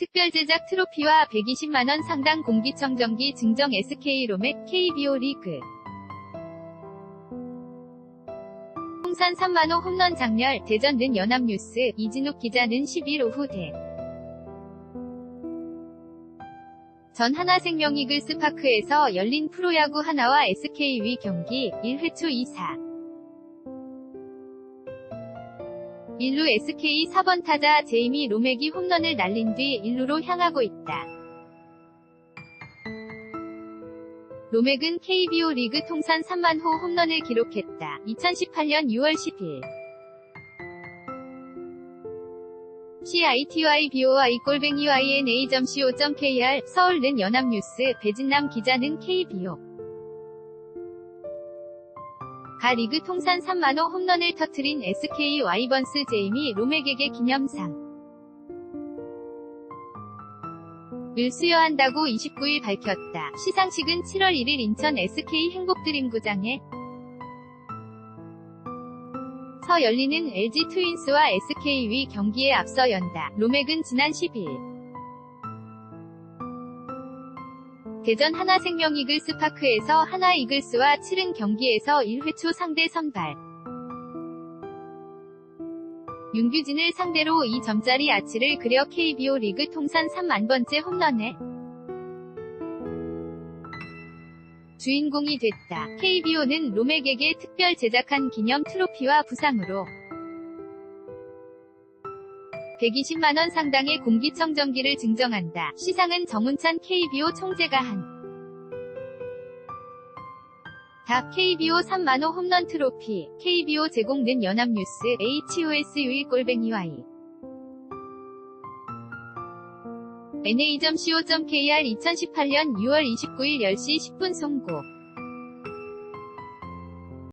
특별 제작 트로피와 120만원 상당 공기청정기 증정 SK 로맥 KBO 리그. 통산 3만호 홈런 장렬 대전 는 연합뉴스 이진욱 기자는 10일 오후 대. 전 하나생명 이글스 파크에서 열린 프로야구 하나와 SK 위 경기 1회 초 2사. 1루 SK 4번 타자 제이미 로맥이 홈런을 날린 뒤 1루로 향하고 있다. 로맥은 KBO 리그 통산 3만 호 홈런을 기록했다. 2018년 6월 10일. CITYBOI 꼴뱅이 YNA.co.kr 서울는 연합뉴스 배진남 기자는 KBO 가 리그 통산 3만호 홈런을 터트린 SK 와이번스 제이미 로맥에게 기념상 을 수여한다고 29일 밝혔다. 시상식은 7월 1일 인천 SK 행복드림구장에 서 열리는 LG 트윈스와 SK 위 경기에 앞서 연다. 로맥은 지난 10일 대전 하나생명 이글스 파크에서 하나 이글스와 치른 경기에서 1회 초 상대 선발 윤규진을 상대로 2점짜리 아치를 그려 KBO 리그 통산 3만 번째 홈런에 주인공이 됐다. KBO는 로맥에게 특별 제작한 기념 트로피와 부상으로 120만원 상당의 공기청정기를 증정한다. 시상은 정운찬 KBO 총재가 한. 답 KBO 3만호 홈런 트로피, KBO 제공된 연합뉴스 HOSU1 꼴뱅이 Y. NA.co.kr 2018년 6월 29일 10시 10분 송고.